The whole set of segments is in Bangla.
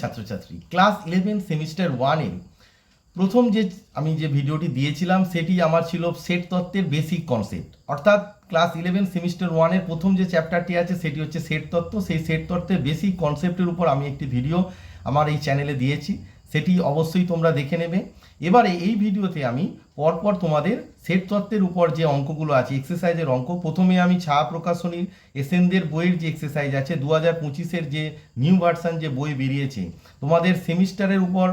ছাত্রছাত্রী। ক্লাস ইলেভেন সেমিস্টার ওয়ানে প্রথম যে আমি যে ভিডিওটি দিয়েছিলাম, সেটি আমার ছিল সেট তত্ত্বের বেসিক কনসেপ্ট অর্থাৎ ক্লাস ইলেভেন সেমিস্টার ওয়ানের প্রথম যে চ্যাপ্টারটি আছে, সেটি হচ্ছে সেট তত্ত্ব। সেই সেট তত্ত্বের বেসিক কনসেপ্টের উপর আমি একটি ভিডিও আমার এই চ্যানেলে দিয়েছি। সেটি অবশ্যই তোমরা দেখে নেবে। এবারে এই ভিডিওতে আমি পরপর তোমাদের সেট তত্ত্বের উপর যে অঙ্কগুলো আছে এক্সারসাইজের অঙ্ক, প্রথমে আমি ছা প্রকাশনীর এসেনদের বইয়ের যে এক্সারসাইজ আছে দু হাজার পঁচিশের যে নিউ ভার্সান যে বই বেরিয়েছে, তোমাদের সেমিস্টারের উপর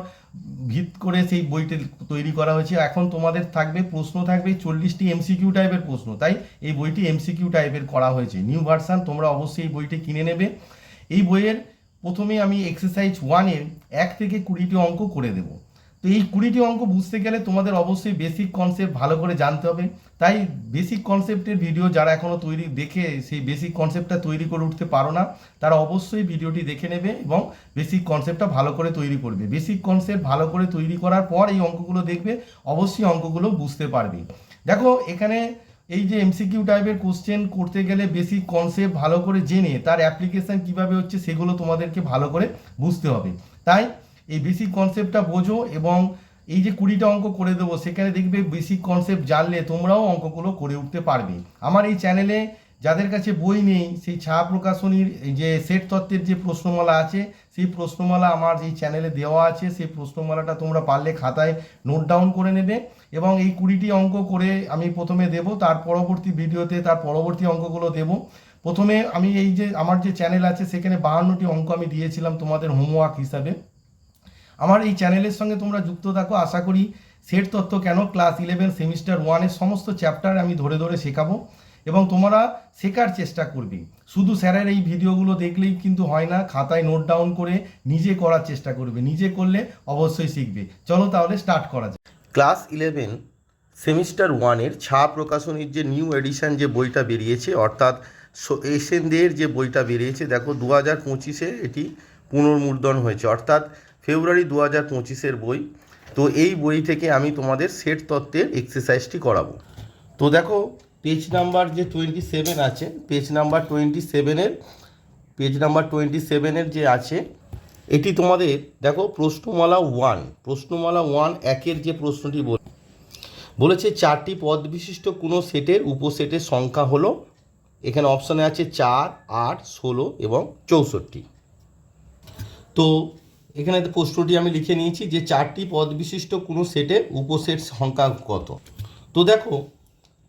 ভিত করে সেই বইটি তৈরি করা হয়েছে। এখন তোমাদের থাকবে, প্রশ্ন থাকবে চল্লিশটি এমসিকিউ টাইপের প্রশ্ন, তাই এই বইটি এমসিকিউ টাইপের করা হয়েছে। নিউ ভার্সান তোমরা অবশ্যই এই বইটি কিনে নেবে। এই বইয়ের প্রথমে আমি এক্সারসাইজ ওয়ানের এক থেকে কুড়িটি অঙ্ক করে দেবো। তো এই কুড়িটি অঙ্ক বুঝতে গেলে তোমাদের অবশ্যই বেসিক কনসেপ্ট ভালো করে জানতে হবে। তাই বেসিক কনসেপ্টের ভিডিও যারা এখনও তৈরি, দেখে সেই বেসিক কনসেপ্টটা তৈরি করে উঠতে পারো না, তারা অবশ্যই ভিডিওটি দেখে নেবে এবং বেসিক কনসেপ্টটা ভালো করে তৈরি করবে। বেসিক কনসেপ্ট ভালো করে তৈরি করার পর এই অঙ্কগুলো দেখবে, অবশ্যই অঙ্কগুলো বুঝতে পারবে। দেখো, এখানে এই যে এমসিকিউ টাইপের কোশ্চেন করতে গেলে বেসিক কনসেপ্ট ভালো করে জেনে তার অ্যাপ্লিকেশান কীভাবে হচ্ছে সেগুলো তোমাদেরকে ভালো করে বুঝতে হবে। তাই এই বেসিক কনসেপ্টটা বোঝো এবং এই যে কুড়িটা অঙ্ক করে দেবো, সেখানে দেখবে বেসিক কনসেপ্ট জানলে তোমরাও অঙ্কগুলো করে উঠতে পারবে। আমার এই চ্যানেলে যাদের কাছে বই নেই, সেই ছায়া প্রকাশনীর যে সেট তত্ত্বের যে প্রশ্নমালা আছে, সেই প্রশ্নমালা আমার এই চ্যানেলে দেওয়া আছে, সেই প্রশ্নমালাটা তোমরা পারলে খাতায় নোট ডাউন করে নেবে এবং এই কুড়িটি অঙ্ক করে আমি প্রথমে দেব, তার পরবর্তী ভিডিওতে তার পরবর্তী অঙ্কগুলো দেব। প্রথমে আমি এই যে আমার যে চ্যানেল আছে, সেখানে বাহান্নটি অঙ্ক আমি দিয়েছিলাম তোমাদের হোমওয়ার্ক হিসাবে। আমার এই চ্যানেলের সঙ্গে তোমরা যুক্ত থাকো, আশা করি সেট তত্ত্ব কেন? ক্লাস ইলেভেন সেমিস্টার ওয়ানের সমস্ত চ্যাপ্টার আমি ধরে ধরে শেখাবো। এবং তোমরা শেখার চেষ্টা করবে। শুধু স্যারের এই ভিডিওগুলো দেখলেই কিন্তু হয় না, খাতায় নোট ডাউন করে নিজে করার চেষ্টা করবে। নিজে করলে অবশ্যই শিখবে। চলো তাহলে স্টার্ট করা যাক। ক্লাস ইলেভেন সেমিস্টার ওয়ানের ছা প্রকাশনীর যে নিউ এডিশন যে বইটা বেরিয়েছে, অর্থাৎ এসেনদের যে বইটা বেরিয়েছে, দেখো দু হাজার পঁচিশে এটি পুনর্মুদ্রণ হয়েছে। অর্থাৎ ফেব্রুয়ারি দু হাজার পঁচিশের বই। তো এই বই থেকে আমি তোমাদের সেট তত্ত্বের এক্সারসাইজটি করাবো। তো দেখো পেজ নাম্বার যে টোয়েন্টি সেভেন আছে, পেজ নাম্বার টোয়েন্টি সেভেনের পেজ নাম্বার টোয়েন্টি সেভেনের যে আছে, এটি তোমাদের, দেখো, প্রশ্নমালা ওয়ান প্রশ্নমালা ওয়ান একের যে প্রশ্নটি বল, বলেছে চারটি পদ বিশিষ্ট কোনো সেটের উপসেটের সংখ্যা হলো, এখানে অপশানে আছে চার, আট, ষোলো এবং চৌষট্টি। তো, এখানে প্রশ্নটি আমি লিখে নিয়েছি যে চারটি পদ বিশিষ্ট কোনো সেটের উপসেট সংখ্যা কত? তো দেখো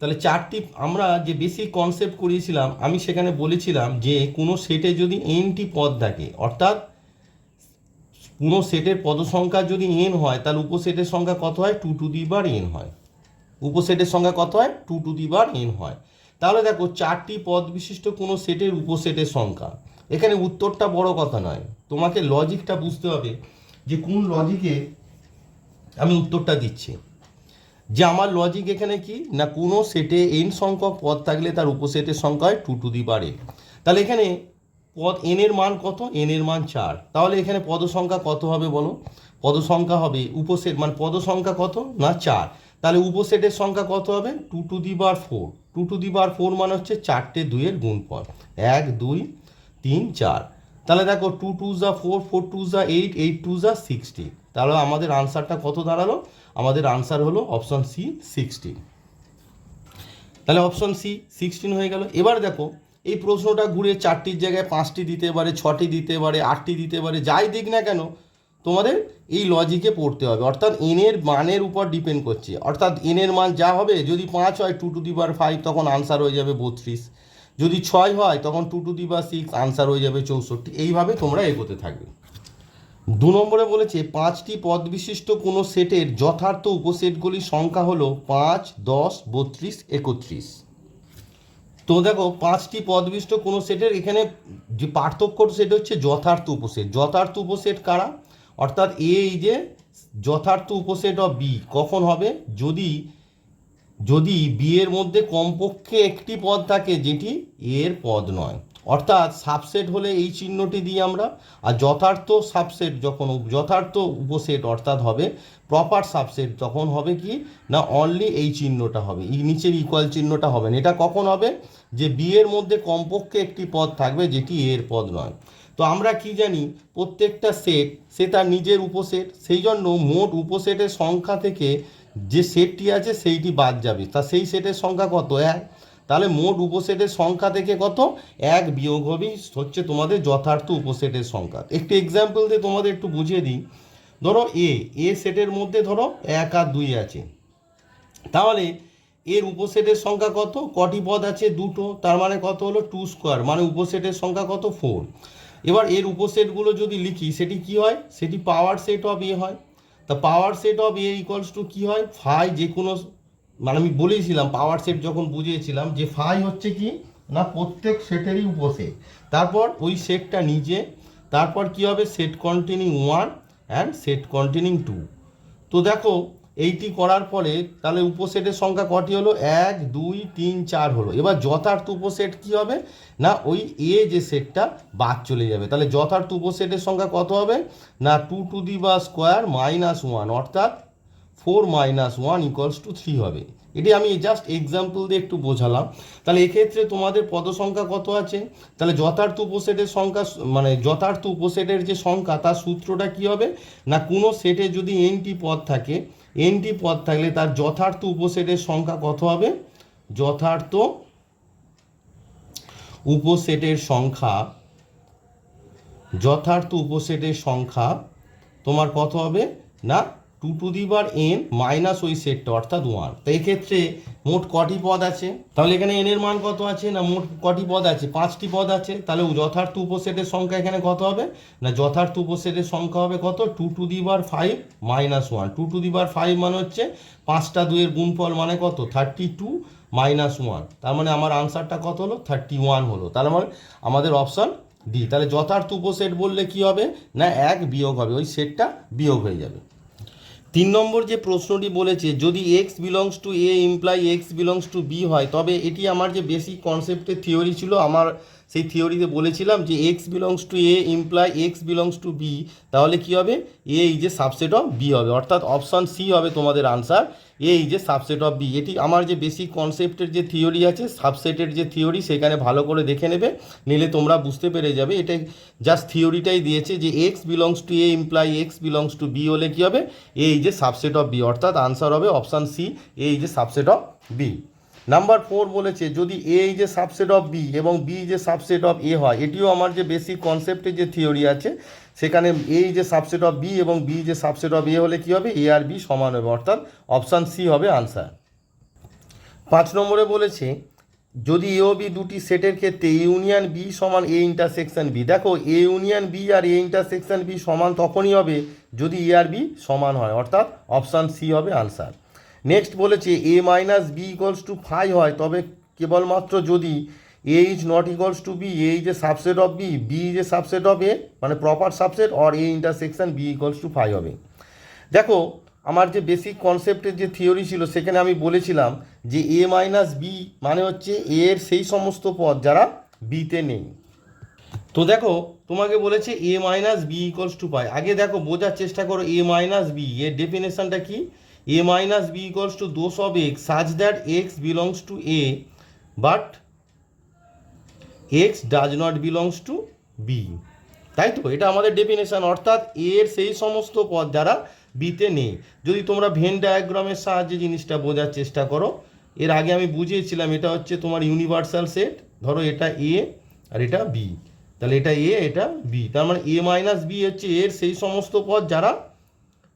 তাহলে চারটি, আমরা যে বেসিক কনসেপ্ট করিয়েছিলাম, আমি সেখানে বলেছিলাম যে কোনো সেটে যদি এনটি পদ থাকে, অর্থাৎ কোনো সেটের পদ সংখ্যা যদি এন হয়, তাহলে উপসেটের সংখ্যা কত হয়? Two to the power n হয়। উপসেটের সংখ্যা কত হয়? Two to the power n হয়। তাহলে দেখো, চারটি পদ বিশিষ্ট কোনো সেটের উপসেটের সংখ্যা। এখানে উত্তরটা বড় কথা নয়। তোমাকে লজিকটা বুঝতে হবে যে কোন লজিকে আমি উত্তরটা দিচ্ছি। যে আমার লজিক এখানে কি? না কোনো সেটে এন সংখ্যক পদ থাকলে তার উপসেটের সংখ্যা হয় টু টু দি এন তাহলে এখানে পদ এন এর মান কত? এন এর মান চার। তাহলে এখানে পদ সংখ্যা কত হবে বলো? পদ সংখ্যা হবে উপসেট মানে পদ সংখ্যা কত? না চার। তাহলে উপসেটের সংখ্যা কত হবে? Two to the power four two to the power four মানে হচ্ছে চারটে দুইয়ের গুণফল। এক, দুই, তিন, চার। তাহলে দেখো টু টু যা ফোর ফোর টু যা এইট এইট টু যা সিক্সটি তাহলে আমাদের আনসারটা কত দাঁড়াল? আমাদের আনসার হলো অপশন সি সিক্সটিন তাহলে অপশন সি সিক্সটিন হয়ে গেল। এবার দেখো, এই প্রশ্নটা ঘুরে চারটির জায়গায় পাঁচটি দিতে পারে, ছটি দিতে পারে, আটটি দিতে পারে, যাই দিক না কেন, তোমাদের এই লজিকে পড়তে হবে। অর্থাৎ এনের মানের উপর ডিপেন্ড করছে। অর্থাৎ এনের মান যা হবে, যদি পাঁচ হয় two to the power five তখন আনসার হয়ে যাবে বত্রিশ। যদি ছয় হয়, তখন two to the power six answer হয়ে যাবে চৌষট্টি। এইভাবে তোমরা এগোতে থাকবে। দু নম্বরে বলেছে, পাঁচটি পদ বিশিষ্ট কোনো সেটের যথার্থ উপসেটগুলির সংখ্যা হলো পাঁচ, দশ, বত্রিশ, একত্রিশ। তো দেখো, পাঁচটি পদ বিশিষ্ট কোনো সেটের এখানে যে পার্থক্য সেটা হচ্ছে যথার্থ উপসেট। যথার্থ উপসেট কারা? অর্থাৎ এ এই যে যথার্থ উপসেট অফ বি কখন হবে? যদি যদি বি এর মধ্যে কমপক্ষে একটি পদ থাকে যেটি এর পদ নয়। অর্থাৎ সাবসেট হলে এই চিহ্নটি দিই আমরা, আর যথার্থ সাবসেট যখন যথার্থ উপসেট অর্থাৎ হবে প্রপার সাবসেট তখন হবে কি? না অনলি এই চিহ্নটা হবে, এই নিচের ইকুয়াল চিহ্নটা হবে না। এটা কখন হবে? যে বি এর মধ্যে কমপক্ষে একটি পদ থাকবে, যেটি এ এর পদ নয়। তো আমরা কি জানি? প্রত্যেকটা সেট সে তার নিজের উপসেট সেই জন্য মোট উপসেটের সংখ্যা থেকে যে সেটটি আছে, সেইটি বাদ যাবে। তা সেই সেটের সংখ্যা কত? এক। তাহলে মোট উপসেটের সংখ্যা থেকে কত? এক বিয়োগ হবে হচ্ছে তোমাদের যথার্থ উপসেটের সংখ্যা। একটি এক্সাম্পল দিয়ে তোমাদের একটু বুঝিয়ে দিই। ধরো এ এ সেটের মধ্যে ধরো এক আর দুই আছে। তাহলে এর উপসেটের সংখ্যা কত? কটি পদ আছে দুটো, তার মানে কত হলো? টু স্কোয়ার মানে উপসেটের সংখ্যা কত? ফোর এবার এর উপসেটগুলো যদি লিখি, সেটি কি হয়? সেটি পাওয়ার সেট অফ এ হয়। তা power set of A equals to কী হয়? ফাই যে কোনো মানে আমি বলেছিলাম পাওয়ার সেট যখন বুঝিয়েছিলাম যে ফাই হচ্ছে কি না প্রত্যেক সেটেরই উপসেট তারপর ওই সেটটা নিজে, তারপর কি হবে? Set continue one and set continue two তো দেখো, এইটি করার পরে তাহলে উপসেটের সংখ্যা কটি হলো? এক, দুই, তিন, চার হলো। এবার যথার্থ উপসেট কি হবে? না, ওই এ যে সেটটা বাদ চলে যাবে। তাহলে যথার্থ উপসেটের সংখ্যা কত হবে? না two to the power square minus one অর্থাৎ four minus one equals to three হবে। এটি আমি জাস্ট এক্সাম্পল দিয়ে একটু বোঝালাম। তাহলে এক্ষেত্রে তোমাদের পদ সংখ্যা কত আছে? তাহলে যথার্থ উপসেটের সংখ্যা মানে যথার্থ উপসেটের যে সংখ্যা, তার সূত্রটা কি হবে? না, কোনো সেটে যদি এনটি পদ থাকে এনটি পদ থাকলে তার যথার্থ উপসেটের সংখ্যা কত হবে? যথার্থ উপসেটের সংখ্যা, যথার্থ উপসেটের সংখ্যা তোমার কত হবে? না two to the power n minus ওই সেটটা, অর্থাৎ ওয়ান। তো এক্ষেত্রে মোট কটি পদ আছে? তাহলে এখানে এন এর মান কত আছে? না মোট কটি পদ আছে? পাঁচটি পদ আছে। তাহলে যথার্থ উপসেটের সংখ্যা এখানে কত হবে? না যথার্থ উপসেটের সংখ্যা হবে কত? Two to the power five minus one. Two to the power five মানে হচ্ছে পাঁচটা দুইয়ের গুণফল মানে কত? Thirty two minus one. তার মানে আমার আনসারটা কত হলো? থার্টি ওয়ান হলো। তার মানে আমাদের অপশান ডি। তাহলে যথার্থ উপসেট বললে কি হবে? না এক বিয়োগ হবে। ওই সেটটা বিয়োগ হয়ে যাবে। তিন নম্বর যে প্রশ্নটি বলেছে, যদি X belongs to A imply X belongs to B হয়, তবে এটি আমার যে বেসিক কনসেপ্টের থিওরি ছিল, আমার সেই থিওরিতে বলেছিলাম যে X belongs to A imply X belongs to B তাহলে কি হবে? এ এই এ সাবসেট অফ বি হবে। অর্থাৎ অপশান সি হবে তোমাদের আনসার এই যে সাবসেট অফ বি এটি আমার যে বেসিক কনসেপ্টের যে থিওরি আছে সাবসেটের যে থিওরি সেখানে ভালো করে দেখে নেবে। নিলে তোমরা বুঝতে পেরে যাবে। এটা জাস্ট থিওরিটাই দিয়েছে যে X belongs to A imply X belongs to B হলে কী হবে? এই যে সাবসেট অফ বি অর্থাৎ আনসার হবে অপশান সি এই যে subset of B number four বলেছে, যদি এ যে সাবসেট অফ বি এবং বি যে সাবসেট অফ এ হয়, এটিও আমার যে বেসিক কনসেপ্টের যে থিওরি আছে, সেখানে এই যে সাবসেট অফ বি এবং বি যে সাবসেট অফ এ হলে কী হবে? এ আর বি সমান হবে, অর্থাৎ অপশান সি হবে আনসার পাঁচ নম্বরে বলেছে, যদি এ ও বি দুটি সেটের ক্ষেত্রে এ ইউনিয়ন বি সমান এ ইন্টারসেকশন বি দেখো এ ইউনিয়ন বি আর এ ইন্টারসেকশন বি সমান তখনই হবে যদি এ আর বি সমান হয়, অর্থাৎ অপশান সি হবে আনসার নেক্সট বলেছে A minus B equals to phi হয়, তবে কেবলমাত্র যদি A is not equals to B A is a subset of B B is a subset of A মানে proper subset or A intersection B equals to five হবে। দেখো, আমার যে বেসিক কনসেপ্টের যে থিওরি ছিল, সেখানে আমি বলেছিলাম যে এ মাইনাস বি মানে হচ্ছে এ এর সেই সমস্ত পদ যারা বিতে নেই। তো দেখো, তোমাকে বলেছে A minus B equals to pi আগে দেখো, বোঝার চেষ্টা করো এ মাইনাস বি এর ডেফিনেশনটা কি? A minus B equals to দোষ of X such that X belongs to A but X does not belongs to B তাই তো? এটা আমাদের ডেফিনেশন অর্থাৎ এর সেই সমস্ত পদ যারা বিতে নেই। যদি তোমরা ভেন ডায়াগ্রামের সাহায্যে জিনিসটা বোঝার চেষ্টা করো, এর আগে আমি বুঝিয়েছিলাম এটা হচ্ছে তোমার ইউনিভার্সাল সেট ধরো এটা এ আর এটা বি তাহলে এটা এ এটা বি তার মানে এ মাইনাস বি হচ্ছে এর সেই সমস্ত পদ যারা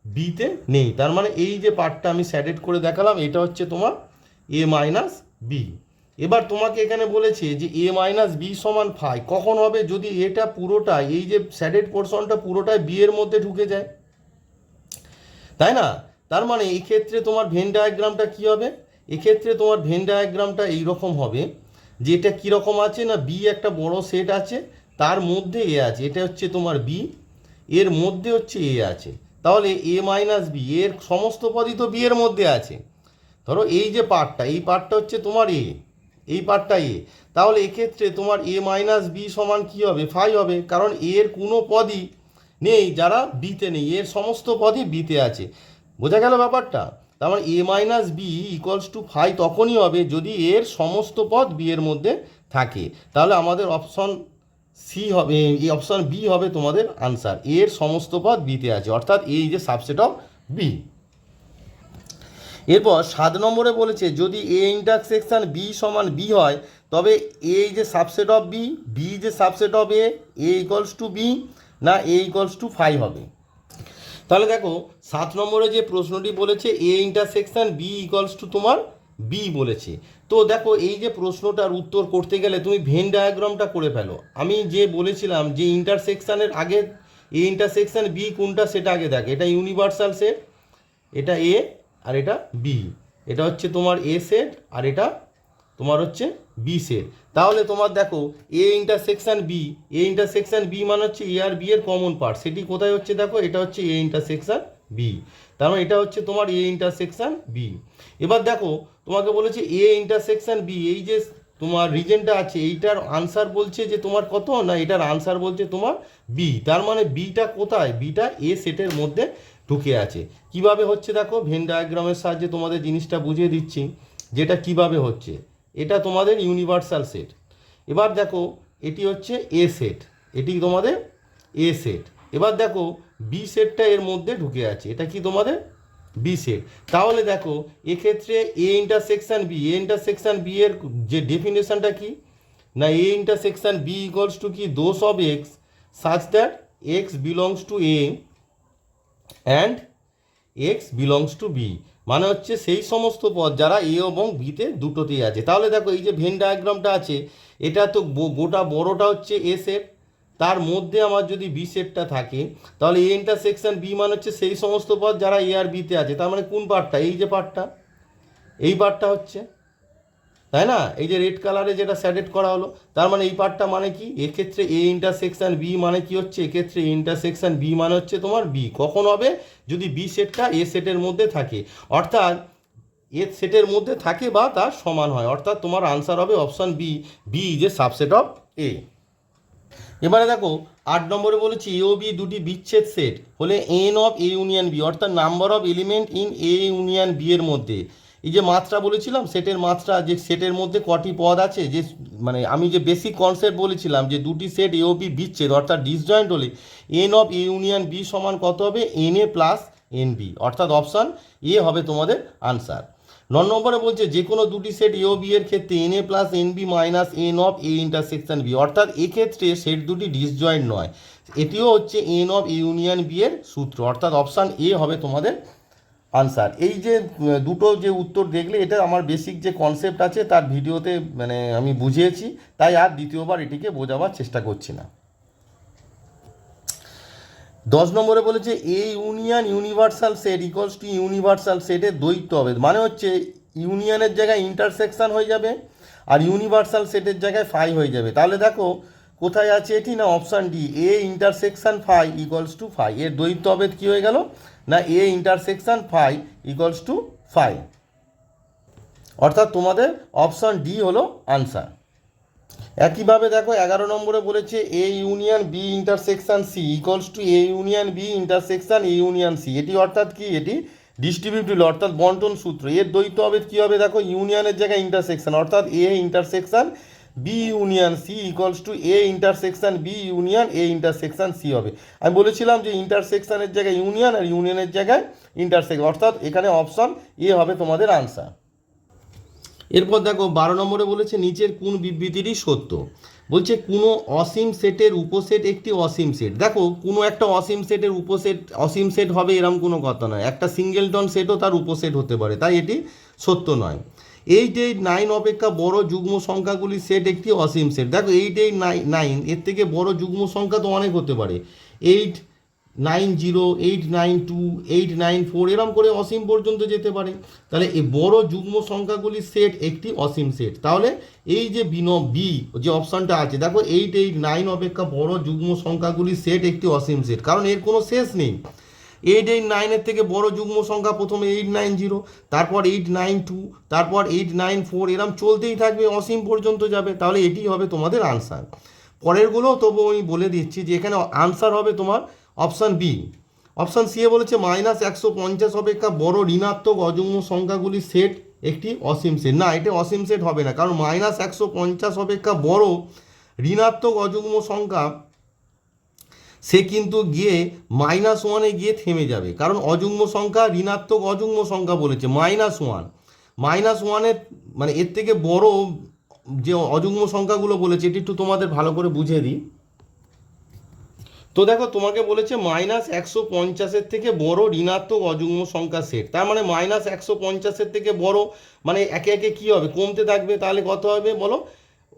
বিতে নেই। তার মানে এই যে পার্টটা আমি স্যাডেড করে দেখালাম, এটা হচ্ছে তোমার এ মাইনাস বি এবার তোমাকে এখানে বলেছে যে এ মাইনাস বি সমান ফাই কখন হবে? যদি এটা পুরোটাই, এই যে স্যাডেড পোর্শনটা পুরোটাই বি এর মধ্যে ঢুকে যায়। তাই না? তার মানে এই ক্ষেত্রে তোমার ভেন ডায়াগ্রামটা কী হবে? এক্ষেত্রে তোমার ভেন ডায়াগ্রামটা এইরকম হবে, যে এটা কীরকম আছে না বি একটা বড় সেট আছে, তার মধ্যে এ আছে। এটা হচ্ছে তোমার বি এর মধ্যে হচ্ছে এ আছে। তাহলে এ মাইনাস বি এর সমস্ত পদই তো বি এর মধ্যে আছে। ধরো এই যে পার্টটা, এই পার্টটা হচ্ছে তোমার এ এই পার্টটা এ তাহলে এক্ষেত্রে তোমার এ মাইনাস বি সমান কী হবে? ফাই হবে, কারণ এর কোনো পদই নেই, যারা বিতে নেই, এর সমস্ত পদই বিতে আছে। বোঝা গেল ব্যাপারটা? তার মানে A minus B equals to phi তখনই হবে যদি এর সমস্ত পদ বি এর মধ্যে থাকে। তাহলে আমাদের অপশন সি হবে এই অপশান বি হবে তোমাদের আনসার এর সমস্ত পদ বিতে আছে। অর্থাৎ এই যে সাবসেট অফ বি এরপর সাত নম্বরে বলেছে, যদি এ ইন্টারসেকশন বি সমান বি হয়, তবে এ যে সাবসেট অফ বি বি যে subset of A A equals to B না এ ইকলস টু ফাইভ হবে। তাহলে দেখো, সাত নম্বরে যে প্রশ্নটি বলেছে A intersection B equals to তোমার বি বলেছে। তো দেখো, এই যে প্রশ্নটার উত্তর করতে গেলে তুমি ভেন ডায়াগ্রামটা করে ফেলো। আমি যে বলেছিলাম যে ইন্টারসেকশানের আগে এ ইন্টারসেকশন বি কোনটা সেটা আগে দেখ। এটা ইউনিভার্সাল সেট এটা এ আর এটা বি এটা হচ্ছে তোমার এ সেট আর এটা তোমার হচ্ছে বি সেট তাহলে তোমার দেখো A intersection B A intersection B মানে হচ্ছে এ আর বি এর কমন পার্ট সেটি কোথায় হচ্ছে দেখো? এটা হচ্ছে এ ইন্টারসেকশন বি তার মানে এটা হচ্ছে তোমার এ ইন্টারসেকশন বি এবার দেখো, তোমাকে বলেছে এ ইন্টারসেকশন বি এই যে তোমার রিজনটা আছে, এইটার আনসার বলছে যে তোমার কত না এটার আনসার বলছে তোমার বি তার মানে বিটা কোথায়? বিটা এ সেটের মধ্যে ঢুকে আছে। কীভাবে হচ্ছে দেখো? ভেন ডায়াগ্রামের সাহায্যে তোমাদের জিনিসটা বুঝিয়ে দিচ্ছি, যেটা কীভাবে হচ্ছে। এটা তোমাদের ইউনিভার্সাল সেট এবার দেখো, এটি হচ্ছে এ সেট এটি তোমাদের এ সেট এবার দেখো বি সেটটা এর মধ্যে ঢুকে আছে, এটা কি তোমাদের বি সেট তাহলে দেখো, এক্ষেত্রে A intersection B A intersection B এর যে ডেফিনেশনটা কি? না A intersection B equals to কি? দোষ of X such that X belongs to A and X belongs to B মানে হচ্ছে সেই সমস্ত পদ যারা এ এবং বিতে দুটোতেই আছে। তাহলে দেখো, এই যে ভেন ডায়াগ্রামটা আছে, এটা তো গোটা বড়টা হচ্ছে এ সেট তার মধ্যে আমার যদি বি সেটটা থাকে, তাহলে এ ইন্টারসেকশন বি মানে হচ্ছে সেই সমস্ত পথ যারা এ আর বিতে আছে, তার মানে কোন পার্টটা? এই যে পার্টটা, এই পার্টটা হচ্ছে, তাই না? এই যে রেড কালারে যেটা স্যাডেড করা হলো, তার মানে এই পার্টটা মানে কি? এক্ষেত্রে এ ইন্টারসেকশন বি মানে কি হচ্ছে? এক্ষেত্রে ইন্টারসেকশন বি মানে হচ্ছে তোমার বি কখন হবে? যদি বি সেটটা এ সেটের মধ্যে থাকে। অর্থাৎ এ সেটের মধ্যে থাকে বা তার সমান হয়। অর্থাৎ তোমার আনসার হবে অপশান বি বি যে সাবসেট অফ এ এবারে দেখো, আট নম্বরে বলেছি এ ও বি দুটি বিচ্ছেদ সেট হলে N of A union B অর্থাৎ number of element in A union B এর মধ্যে। এই যে মাত্রা বলেছিলাম সেটের মাত্রা, যে সেটের মধ্যে কটি পদ আছে, যে মানে আমি যে বেসিক কনসেপ্ট বলেছিলাম, যে দুটি সেট এ ও বি বিচ্ছেদ, অর্থাৎ ডিসজয়েন্ট হলে N of A union B সমান কত হবে? N A plus N B অর্থাৎ অপশান এ হবে তোমাদের আনসার ন নম্বরে বলছে, যে কোনো দুটি সেট এ বি এর ক্ষেত্রে N A plus N B minus N of A intersection B অর্থাৎ এক্ষেত্রে সেট দুটি ডিসজয়েন্ট নয়। এটিও হচ্ছে N of A union B এর সূত্র, অর্থাৎ অপশান এ হবে তোমাদের আনসার এই যে দুটো যে উত্তর দেখলে, এটা আমার বেসিক যে কনসেপ্ট আছে, তার ভিডিওতে মানে আমি বুঝিয়েছি, তাই আর দ্বিতীয়বার এটিকে বোঝাবার চেষ্টা করছি না। দশ নম্বরে বলেছে, A union universal set equals to universal সেটের দ্বৈত হবে। মানে হচ্ছে, ইউনিয়নের জায়গায় ইন্টারসেকশন হয়ে যাবে আর ইউনিভার্সাল সেটের জায়গায় ফাই হয়ে যাবে। তাহলে দেখো, কোথায় আছে এটি না option D? A intersection phi equals to phi. এর দ্বৈত হবে কী হয়ে গেল? না, A intersection phi equals to phi. অর্থাৎ তোমাদের অপশান ডি হলো আনসার। একইভাবে দেখো এগারো নম্বরে বলেছে A union B intersection C equals to A union B intersection A union C এটি অর্থাৎ কি? এটি ডিস্ট্রিবিউটিভ অর্থাৎ বন্টন সূত্র। এর দ্বৈত হবে কী হবে? দেখো ইউনিয়নের জায়গায় ইন্টারসেকশন অর্থাৎ A intersection B union C equals to A intersection B union A intersection C হবে। আমি বলেছিলাম যে ইন্টারসেকশনের জায়গায় ইউনিয়ন আর ইউনিয়নের জায়গায় ইন্টারসেকশন অর্থাৎ এখানে অপশন এ হবে তোমাদের আনসার এরপর দেখো, বারো নম্বরে বলেছে, নিচের কোন বিবৃতিটি সত্য? বলছে, কোনো অসীম সেটের উপসেট একটি অসীম সেট। দেখো, কোনো একটা অসীম সেটের উপসেট, অসীম সেট হবে এরম কোনো কথা নয়। একটা সিঙ্গেলটন সেটও তার উপসেট হতে পারে, তাই এটি সত্য নয়। এইট এইট নাইন অপেক্ষা বড় যুগ্ম সংখ্যাগুলির সেট একটি অসীম সেট। দেখো এইট এইট নাইন এর থেকে বড় যুগ্ম সংখ্যা তো অনেক হতে পারে। Eight nine zero eight nine two eight nine four, এরম করে অসীম পর্যন্ত যেতে পারে। তাহলে এই বড় যুগ্ম সংখ্যাগুলির সেট একটি অসীম সেট তাহলে এই যে বিন বি যে অপশানটা আছে, দেখো এইট এইট নাইন অপেক্ষা বড় যুগ্ম সংখ্যাগুলির সেট একটি অসীম সেট কারণ এর কোনো শেষ নেই। এইট এইট নাইনের থেকে বড় যুগ্ম সংখ্যা প্রথমে এইট নাইন জিরো তারপর এইট নাইন টু তারপর এইট নাইন ফোর এরম চলতেই থাকবে, অসীম পর্যন্ত যাবে। তাহলে এটি হবে তোমাদের আনসার পরেরগুলো তবু আমি বলে দিচ্ছি যে এখানে আনসার হবে তোমার অপশান বি। অপশান সি এ বলেছে, মাইনাস একশো পঞ্চাশ অপেক্ষা বড় ঋণাত্মক অযুগ্ম সংখ্যাগুলি সেট একটি অসীম সেট। না, এটা অসীম সেট হবে না, কারণ মাইনাস একশো পঞ্চাশ অপেক্ষা বড় ঋণাত্মক অযুগ্ম সংখ্যা, সে কিন্তু গিয়ে মাইনাস ওয়ানে গিয়ে থেমে যাবে। কারণ অযুগ্ম সংখ্যা ঋণাত্মক অযুগ্ম সংখ্যা বলেছে, মাইনাস ওয়ান। মাইনাস ওয়ানের মানে এর থেকে বড় যে অযুগ্ম সংখ্যাগুলো বলেছে, এটি একটু তোমাদের ভালো করে বুঝিয়ে দিই। তো দেখো, তোমাকে বলেছে মাইনাস একশো পঞ্চাশের থেকে বড় ঋণাত্মক অযুগ্ম সংখ্যা সেট তার মানে মাইনাস একশো পঞ্চাশের থেকে বড় মানে একে একে কি হবে? কমতে থাকবে, তাহলে কত হবে বলো?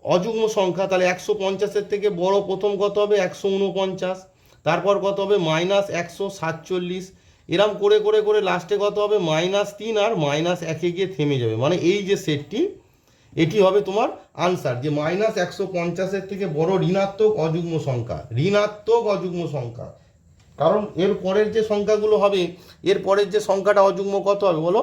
অযুগ্ম সংখ্যা, তাহলে একশো পঞ্চাশের থেকে বড় প্রথম কত হবে? একশো উনপঞ্চাশ। তারপর কত হবে? মাইনাস একশো সাতচল্লিশ। এরম করে করে করে লাস্টে কত হবে? মাইনাস তিন আর মাইনাস একে গিয়ে থেমে যাবে। মানে এই যে সেটটি এটি হবে তোমার আনসার যে মাইনাস একশো পঞ্চাশের থেকে বড় ঋণাত্মক অযুগ্ম সংখ্যা, ঋণাত্মক অযুগ্ম সংখ্যা। কারণ এর পরের যে সংখ্যাগুলো হবে, এর পরের যে সংখ্যাটা অযুগ্ম কত হবে বলো?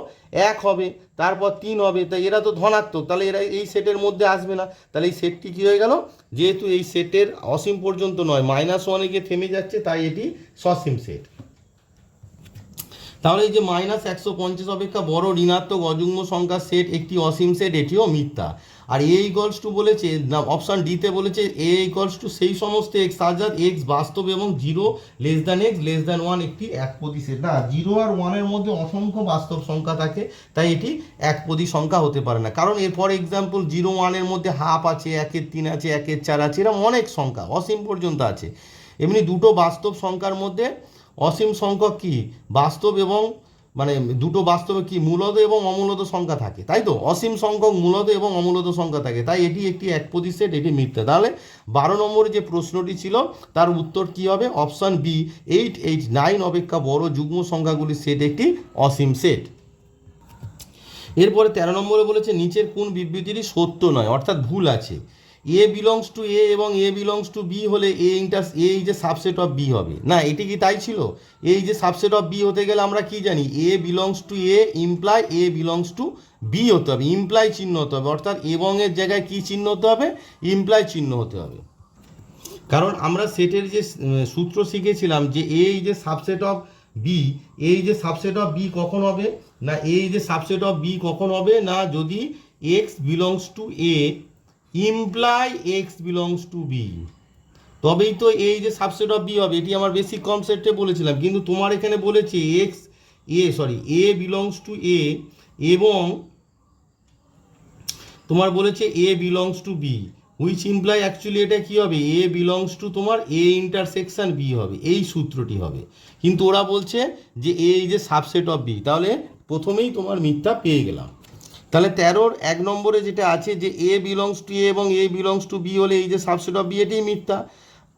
এক হবে, তারপর তিন হবে তাই এরা তো ধনাত্মক, তাহলে এরা এই সেটের মধ্যে আসবে না। তাহলে এই সেটটি কী হয়ে গেল? যেহেতু এই সেটের অসীম পর্যন্ত নয় মাইনাস ওয়ানে গিয়ে থেমে যাচ্ছে, তাই এটি সসীম সেট তাহলে এই যে মাইনাস একশো পঞ্চাশ অপেক্ষা বড় ঋণাত্মক অযুগ্ম সংখ্যার সেট একটি অসীম সেট এটিও মিথ্যা। আর এ ইকলস টু বলেছে অপশান ডিতে বলেছে এ ইকলস টু সেই সমস্ত এক্স আজাদ এক্স বাস্তব এবং zero less than x less than one একটি একপদী সেট না জিরো আর ওয়ানের মধ্যে অসংখ্য বাস্তব সংখ্যা থাকে, তাই এটি একপদী সংখ্যা হতে পারে না। কারণ এরপর এক্সাম্পল জিরো ওয়ানের মধ্যে হাফ আছে একের তিন আছে একের চার আছে এরকম অনেক সংখ্যা, অসীম পর্যন্ত আছে। এমনি দুটো বাস্তব সংখ্যার মধ্যে অসীম সংখ্যক কি? বাস্তব এবং মানে দুটো বাস্তবে কি মূলত এবং অমূলত সংখ্যা থাকে, তাই তো? অসীম সংখ্যক মূলত এবং অমূলত সংখ্যা থাকে, তাই এটি একটি এক প্রতি সেট এটি মিথ্যা। তাহলে বারো নম্বরে যে প্রশ্নটি ছিল, তার উত্তর কি হবে? Option B eight eight nine অপেক্ষা বড় যুগ্ম সংখ্যাগুলির সেট একটি অসীম সেট। এরপরে তেরো নম্বরে বলেছে, নিচের কোন বিবৃতিটি সত্য নয়, অর্থাৎ ভুল আছে। এ বিলংস টু এ এবং এ বিলংস টু বি হলে A inter A is a subset of B হবে। না, এটি কি তাই ছিল? এই যে সাবসেট অফ বি হতে গেলে আমরা কি জানি? A belongs to A implies A belongs to B হতে হবে। ইমপ্লাই চিহ্ন হতে হবে। অর্থাৎ এবং এর জায়গায় কি চিহ্ন হতে হবে? ইমপ্লাই চিহ্ন হতে হবে। কারণ আমরা সেটের যে সূত্র শিখেছিলাম যে এই যে সাবসেট অফ বি এই যে সাবসেট অফ বি কখন হবে? না এই যে সাবসেট অফ বি কখন হবে? না, যদি x belongs to A implies x belongs to B তবেই তো এই যে সাবসেট অফ বি হবে, এটি আমার বেসিক কনসেপ্টে বলেছিলাম, কিন্তু তোমার এখানে বলেছে x A sorry A belongs to A এবং তোমার বলেছে A belongs to B which implies actually এটা কি হবে? এ বিলংস টু তোমার এ ইন্টারসেকশন বি হবে, এই সূত্রটি হবে। কিন্তু ওরা বলছে যে এই যে সাবসেট অফ বি তাহলে প্রথমেই তোমার মিথ্যা পেয়ে গেলাম। তাহলে তেরোর এক নম্বরে যেটা আছে যে এ বিলংস টু এ এবং এ বিলংস টু বি হলে এই যে সাবসেট অফ বি এটাই মিথ্যা।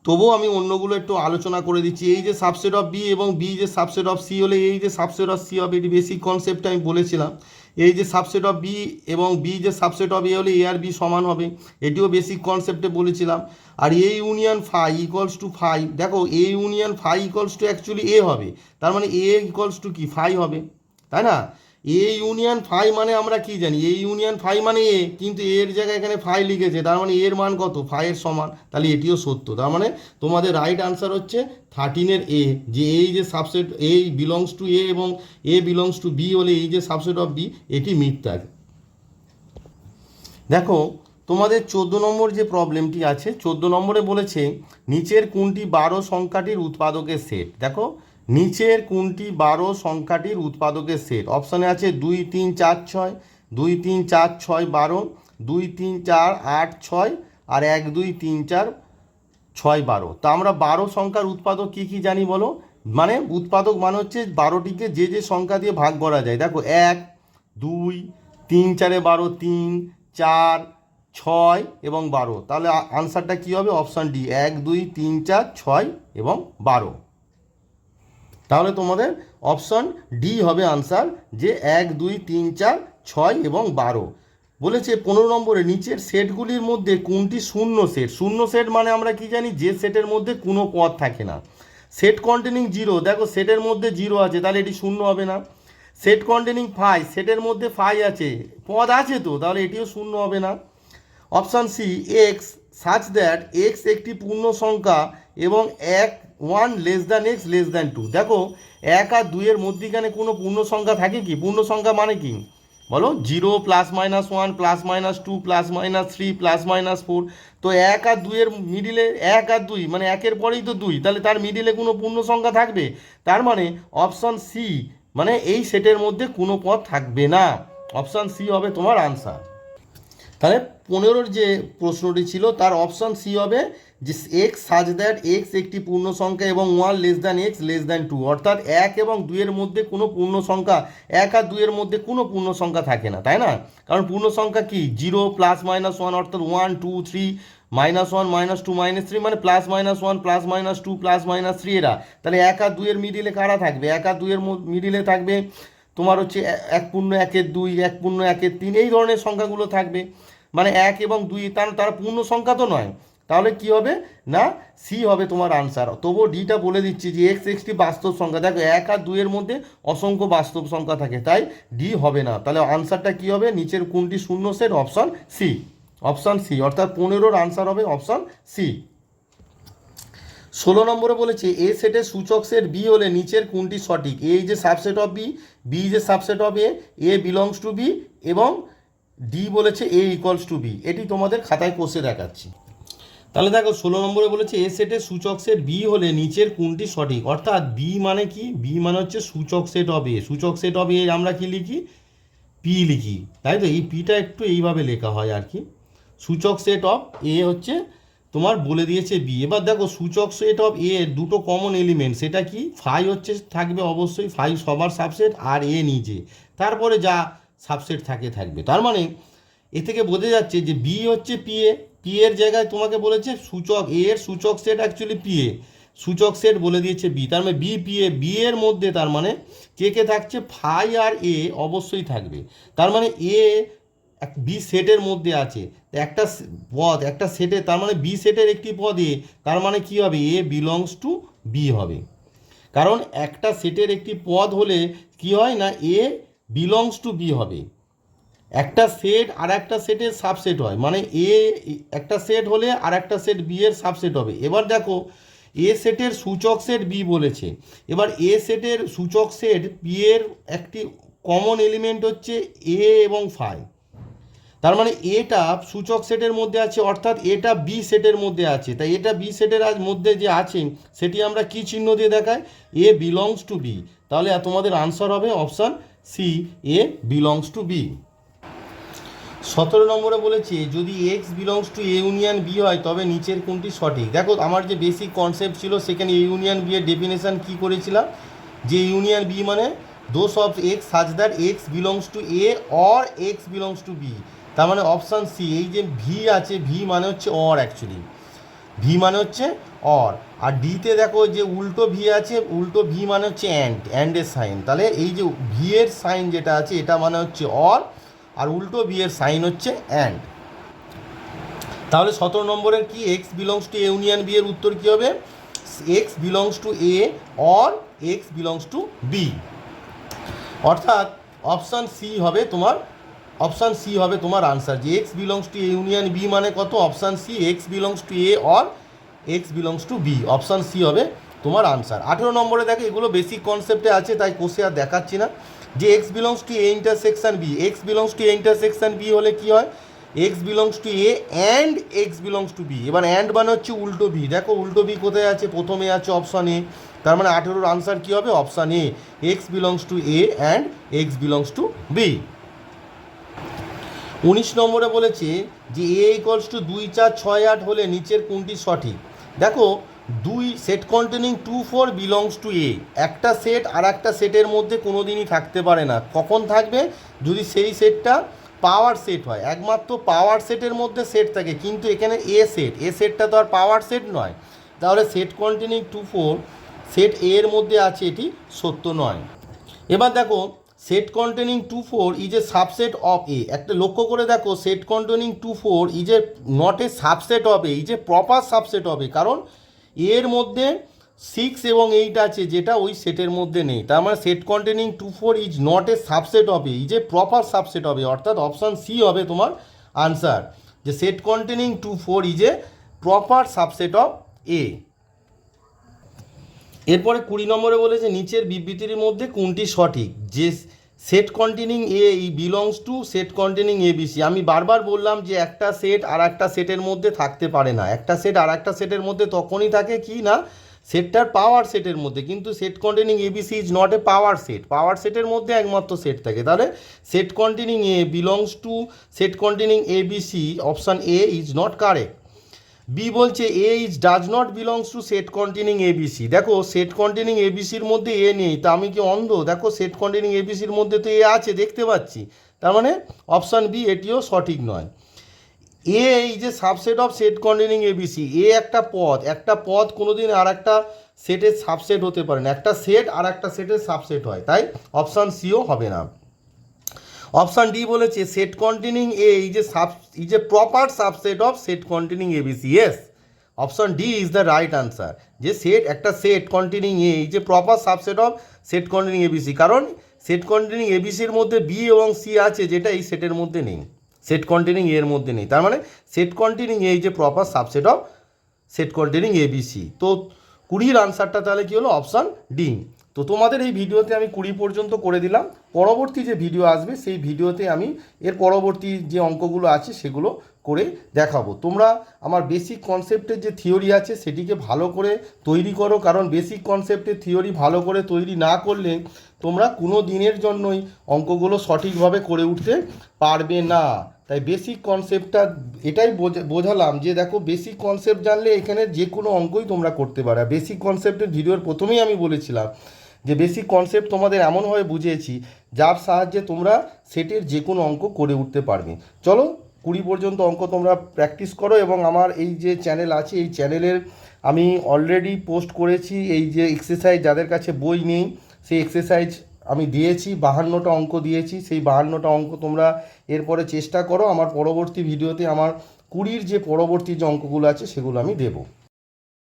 তবুও আমি অন্যগুলো একটু আলোচনা করে দিচ্ছি। এই যে সাবসেট অফ বি এবং বি যে সাবসেট অফ সি হলে এই যে সাবসেট অফ সি হবে এটি বেসিক কনসেপ্ট আমি বলেছিলাম। এই যে সাবসেট অফ বি এবং বি যে সাবসেট অফ এ হলে এ আর বি সমান হবে, এটিও বেসিক কনসেপ্টে বলেছিলাম। আর A union phi equals to phi দেখো A union phi equals to actually A হবে। তার মানে এ ইকুয়ালস টু কি? ফাই হবে। তাই না? এ ইউনিয়ন ফাই মানে আমরা কি জানি? এ ইউনিয়ন ফাই মানে এ কিন্তু এর জায়গায় এখানে ফাই লিখেছে, তার মানে এর মান কত? ফাইয়ের সমান, তাহলে এটিও সত্য। তার মানে তোমাদের রাইট আনসার হচ্ছে থার্টিনের এ যে এই যে subset A belongs to A এবং এ বিলংস টু বি হলে এই যে সাবসেট অফ বি এটি মিথ্যা। দেখো, তোমাদের চোদ্দ নম্বর যে প্রবলেমটি আছে, চোদ্দ নম্বরে বলেছে, নিচের কোনটি বারো সংখ্যাটির উৎপাদকের সেট দেখো নিচের কোনটি বারো সংখ্যাটির উৎপাদকের সেট? অপশানে আছে দুই, তিন, চার, ছয়, দুই, তিন, চার, ছয়, বারো, দুই, তিন, চার, আট, ছয় আর এক, দুই, তিন, চার, ছয়, বারো। তা আমরা বারো সংখ্যার উৎপাদক কী কী জানি বলো? মানে উৎপাদক মানে হচ্ছে বারোটিকে যে যে সংখ্যা দিয়ে ভাগ করা যায়। দেখো, এক, দুই, তিন, চারে বারো, তিন, চার, ছয় এবং বারো। তাহলে আনসারটা কী হবে? অপশান ডি, এক, দুই, তিন, চার, ছয় এবং বারো। তাহলে তোমাদের অপশন ডি হবে আনসার যে এক, দুই, তিন, চার, ছয় এবং বারো। বলেছে পনেরো নম্বরে নিচের সেটগুলির মধ্যে কোনটি শূন্য সেট? শূন্য সেট মানে আমরা কি জানি? যে সেটের মধ্যে কোনো পদ থাকে না। সেট কন্টেনিং জিরো দেখো সেটের মধ্যে জিরো আছে, তাহলে এটি শূন্য হবে না। সেট কন্টেনিং ফাই সেটের মধ্যে ফাই আছে, পদ আছে তো, তাহলে এটিও শূন্য হবে না। Option C x such that x একটি পূর্ণ সংখ্যা এবং এক one less than x less than two দেখো, এক আর দুইয়ের মধ্যিখানে কোনো পূর্ণ সংখ্যা থাকে কি? পূর্ণ সংখ্যা মানে কি? বলো zero plus minus one plus minus two plus minus three plus minus four তো এক আর দুইয়ের মিডিলে এক আর দুই মানে একের পরেই তো দুই। তাহলে তার মিডিলে কোনো পূর্ণ সংখ্যা থাকবে? তার মানে অপশান সি মানে এই সেটের মধ্যে কোনো পদ থাকবে না। অপশান সি হবে তোমার আনসার তাহলে পনেরোর যে প্রশ্নটি ছিল, তার অপশান সি হবে যে এক্স সাজ দ্যাট এক্স একটি পূর্ণ সংখ্যা এবং one less than x less than two অর্থাৎ এক এবং দুইয়ের মধ্যে কোনো পূর্ণ সংখ্যা, এক আর দুইয়ের মধ্যে কোনো পূর্ণ সংখ্যা থাকে না, তাই না? কারণ পূর্ণ সংখ্যা কি? জিরো প্লাস মাইনাস ওয়ান অর্থাৎ one two three minus one minus two minus three মানে plus minus one plus minus two plus minus three এরা। তাহলে এক আর দুইয়ের মিডিলে কারা থাকবে? এক আর দুইয়ের মিডিলে থাকবে তোমার হচ্ছে এক পূর্ণ একের দুই, এক পূর্ণ একের তিন, এই ধরনের সংখ্যাগুলো থাকবে। মানে এক এবং দুই, তার তার পূর্ণ সংখ্যা তো নয়। তাহলে কি হবে? না সি হবে তোমার আনসার তবুও ডিটা বলে দিচ্ছি যে এক্স এক্সটি বাস্তব সংখ্যা। দেখো, এক আর দুইয়ের মধ্যে অসংখ্য বাস্তব সংখ্যা থাকে, তাই ডি হবে না। তাহলে আনসারটা কি হবে? নিচের কোনটি শূন্য set? Option C option C অর্থাৎ পনেরোর আনসার হবে অপশান সি ষোলো নম্বরে বলেছে এ সেটের সূচক সেট বি হলে নিচের কোনটি সঠিক? এ যে সাবসেট অফ বি বি যে subset of A A belongs to B এবং ডি বলেছে এ ইকুয়ালস টু বি এটি তোমাদের খাতায় কষে দেখাচ্ছি। তাহলে দেখো ষোলো নম্বরে বলেছে, এ সেটের সূচক সেট বি হলে নিচের কোনটি সঠিক? অর্থাৎ বি মানে কি? বি মানে হচ্ছে সূচক সেট অফ এ সূচক সেট অফ এ আমরা কি লিখি? পি লিখি। তাই তো? এই পিটা একটু এইভাবে লেখা হয় আর কি। সূচক সেট অফ এ হচ্ছে তোমার বলে দিয়েছে বি এবার দেখো, সূচক সেট অফ এ দুটো কমন এলিমেন্ট সেটা কি? ফাই হচ্ছে, থাকবে অবশ্যই ফাই সবার সাবসেট আর এ নিজে। তারপরে যা সাবসেট থাকে থাকবে। তার মানে এ থেকে বোঝা যাচ্ছে যে বি হচ্ছে পি এ পি এর জায়গায় তোমাকে বলেছে সূচক এ এর সূচক সেট অ্যাকচুয়ালি পি এ সূচক সেট বলে দিয়েছে বি তার মানে বি পি এ বি এর মধ্যে তার মানে কে কে থাকছে? ফাই আর এ অবশ্যই থাকবে। তার মানে এ বি সেটের মধ্যে আছে। একটা পদ, একটা সেটে তার মানে বি সেটের একটি পদ এ তার মানে কি হবে? এ বিলংস টু বি হবে। কারণ একটা সেটের একটি পদ হলে কি হয় না? এ বিলংস টু বি হবে। একটা সেট আর একটা সেটের সাবসেট হয়। মানে এ একটা সেট হলে আর একটা সেট বি এর সাবসেট হবে। এবার দেখো এ সেটের সূচক সেট বি বলেছে। এবার এ সেটের সূচক সেট বি এর একটি কমন এলিমেন্ট হচ্ছে এ এবং ফাই তার মানে এটা সূচক সেটের মধ্যে আছে, অর্থাৎ এটা বি সেটের মধ্যে আছে। তাই এটা বি সেটের আজ মধ্যে যে আছে, সেটি আমরা কি চিহ্ন দিয়ে দেখাই? এ বিলংস টু বি তাহলে তোমাদের আনসার হবে option C A belongs to B সতেরো নম্বরে বলেছে, যদি x belongs to A union B হয়, তবে নিচের কোনটি সঠিক? দেখো, আমার যে বেসিক কনসেপ্ট ছিল, সেখানে এ ইউনিয়ন বি এর ডেফিনেশন কী করেছিলাম? যে ইউনিয়ন বি মানে দোষ of x such that x belongs to A or x belongs to B তার মানে অপশান সি এই যে ভি আছে ভি মানে হচ্ছে অর অ্যাকচুয়ালি ভি মানে হচ্ছে অর আর ডিতে দেখো যে উল্টো ভি আছে, উল্টো ভি মানে হচ্ছে অ্যান্ড অ্যান্ডের সাইন তাহলে এই যে ভি এর সাইন যেটা আছে, এটা মানে হচ্ছে অর আর উল্টো বি এর সাইন হচ্ছে অ্যান্ড তাহলে সতেরো নম্বরের কি? X belongs to union B এর উত্তর কী হবে? X belongs to A or x belongs to B অর্থাৎ অপশান সি হবে তোমার অপশান সি হবে তোমার আনসার যে x belongs to union B মানে কত? Option C x belongs to A or x belongs to B option C হবে তোমার আনসার আঠেরো নম্বরে দেখো, এগুলো বেসিক কনসেপ্টে আছে, তাই কোষে আর দেখাচ্ছি না। যে x belongs to A intersection B x belongs to A intersection B হলে কি হয়? X belongs to A and x belongs to B এবার অ্যান্ড মানে হচ্ছে উল্টো বি দেখো উল্টো বি কোথায় আছে? প্রথমে আছে অপশান এ তার মানে আঠেরোর আনসার কী হবে? Option A x belongs to A and x belongs to B উনিশ নম্বরে বলেছে যে এ ইকলস টু দুই চার ছয় আট হলে নিচের কোনটি সঠিক? দেখো দুই set containing two four belongs to A একটা সেট আর একটা সেটের মধ্যে কোনো দিনই থাকতে পারে না। কখন থাকবে? যদি সেই সেটটা পাওয়ার সেট হয়। একমাত্র পাওয়ার সেটের মধ্যে সেট থাকে, কিন্তু এখানে এ সেট এ সেটটা তো আর পাওয়ার সেট নয়। তাহলে set containing two four set A এর মধ্যে আছে এটি, সত্য নয়। এবার দেখো set containing two four is a subset of A একটা লক্ষ্য করে দেখো set containing two four is a not a subset of A is a proper subset হবে কারণ এর মধ্যে সিক্স এবং এইট আছে, যেটা ওই সেটের মধ্যে নেই। তার মানে set containing two four is not a subset of A is a proper subset হবে অর্থাৎ অপশান সি হবে তোমার আনসার যে set containing two four is a proper subset of A এরপরে কুড়ি নম্বরে বলেছে, নিচের বিবৃতির মধ্যে কোনটি সঠিক? যে set containing A E belongs to set containing A A B C আমি বারবার বললাম যে একটা সেট আর একটা সেটের মধ্যে থাকতে পারে না। একটা সেট আর একটা সেটের মধ্যে তখনই থাকে কি না? সেটটার পাওয়ার সেটের মধ্যে। কিন্তু set containing A A B C is not a power set power সেটের মধ্যে একমাত্র সেট থাকে। তাহলে set containing A belongs to set containing A B C option A is not correct B বলছে A is does not belongs to set containing A B C দেখো সেট কন্টেনিং এবিসির মধ্যে এ নেই, তা আমি কি অন্ধ? দেখো সেট কন্টেনিং এবিসির মধ্যে তো এ আছে, দেখতে পাচ্ছি। তার মানে অপশান বি এটিও সঠিক নয়। এ এই যে subset of set containing A B C A একটা পদ একটা পদ কোনোদিন আর একটা সেটের সাবসেট হতে পারে না। একটা সেট আর একটা সেটের সাবসেট হয়, তাই অপশান সিও হবে না। অপশান ডি বলেছে set containing A is a sub is a proper subset of set containing A B C as option D is the right answer যে সেট একটা set containing A is a proper subset of set containing A B C কারণ সেট কন্টেনিং এবিসির মধ্যে বি এবং সি আছে যেটা এই সেটের মধ্যে নেই। সেট কন্টেনিং এর মধ্যে নেই। তার মানে set containing A is a proper subset of set containing A B C তো কুড়ির আনসারটা তাহলে কী হলো? Option D. তো তোমাদের এই ভিডিওতে আমি কুড়ি পর্যন্ত করে দিলাম। পরবর্তী যে ভিডিও আসবে, সেই ভিডিওতে আমি এর পরবর্তী যে অঙ্কগুলো আছে, সেগুলো করে দেখাবো। তোমরা আমার বেসিক কনসেপ্টের যে থিওরি আছে, সেটিকে ভালো করে তৈরি করো, কারণ বেসিক কনসেপ্টের থিওরি ভালো করে তৈরি না করলে তোমরা কোনো দিনের জন্যই অঙ্কগুলো সঠিকভাবে করে উঠতে পারবে না। তাই বেসিক কনসেপ্টটা এটাই বোঝা- বোঝালাম যে দেখো বেসিক কনসেপ্ট জানলে এখানে যে কোনো অঙ্কই তোমরা করতে পারো। বেসিক কনসেপ্টের ভিডিওর প্রথমেই আমি বলেছিলাম যে বেসিক কনসেপ্ট তোমাদের এমনভাবে বুঝিয়েছি, যার সাহায্যে তোমরা সেটের যে কোনো অঙ্ক করে উঠতে পারবে। চলো, কুড়ি পর্যন্ত অঙ্ক তোমরা প্র্যাকটিস করো এবং আমার এই যে চ্যানেল আছে, এই চ্যানেলের আমি অলরেডি পোস্ট করেছি এই যে এক্সারসাইজ যাদের কাছে বই নেই, সেই এক্সারসাইজ আমি দিয়েছি, বাহান্নটা অঙ্ক দিয়েছি, সেই বাহান্নটা অঙ্ক তোমরা এরপরে চেষ্টা করো, আমার পরবর্তী ভিডিওতে আমার কুড়ির যে পরবর্তী যে অঙ্কগুলো আছে, সেগুলো আমি দেবো।